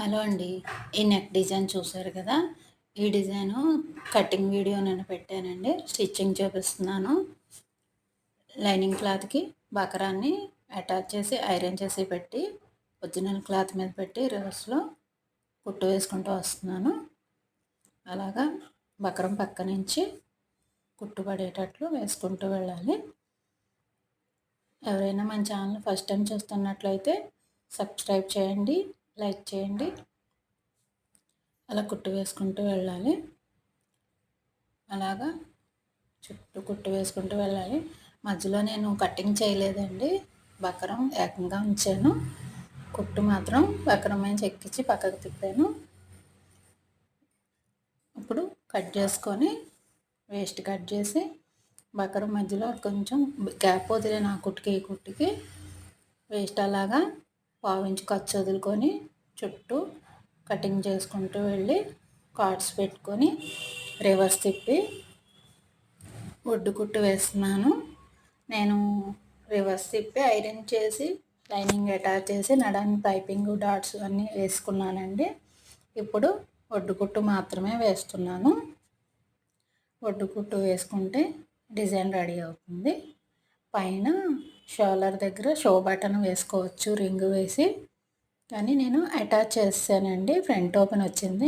Hello అండి. ఈ neck design చూసారు కదా? ఈ డిజైను కటింగ్ వీడియో నేను పెట్టానండి. స్టిచ్చింగ్ చూపిస్తున్నాను. లైనింగ్ క్లాత్కి బకరాన్ని అటాచ్ చేసి ఐరన్ చేసి పెట్టి ఒరిజినల్ క్లాత్ మీద పెట్టి రివర్స్లో కుట్టు వేసుకుంటూ వస్తున్నాను. అలాగా బకరం పక్క నుంచి కుట్టు పడేటట్లు వేసుకుంటూ వెళ్ళాలి. ఎవరైనా మన ఛానల్ ఫస్ట్ టైం చూస్తున్నట్లయితే సబ్స్క్రైబ్ చేయండి. లైక్ చేయండి. అలా కుట్టు వేసుకుంటూ వెళ్ళాలి. అలాగా చుట్టూ కుట్టు వేసుకుంటూ వెళ్ళాలి. మధ్యలో నేను కటింగ్ చేయలేదండి. బకరం ఏకంగా ఉంచాను. కుట్టు మాత్రం బకరం మీద చెక్కించి పక్కకు తిప్పాను. ఇప్పుడు కట్ చేసుకొని వేస్ట్ కట్ చేసి బకరం మధ్యలో కొంచెం గ్యాప్ వదిలేను ఆ కుట్టుకి ఈ కుట్టుకి. వేస్ట్ అలాగా పావించి ఖర్చు వదులుకొని చుట్టూ కటింగ్ చేసుకుంటూ వెళ్ళి కార్డ్స్ పెట్టుకొని రివర్స్ తిప్పి ఒడ్డు కుట్టు వేస్తున్నాను. నేను రివర్స్ తిప్పి ఐరన్ చేసి లైనింగ్ అటాచ్ చేసి నడాన్ని పైపింగ్ డాట్స్ అన్నీ వేసుకున్నానండి. ఇప్పుడు ఒడ్డు కుట్టు మాత్రమే వేస్తున్నాను. ఒడ్డు కుట్టు వేసుకుంటే డిజైన్ రెడీ అవుతుంది. పైన షోలర్ దగ్గర షో బటన్ వేసుకోవచ్చు రింగ్ వేసి. కానీ నేను అటాచ్ చేస్తానండి ఫ్రంట్ ఓపెన్ వచ్చింది.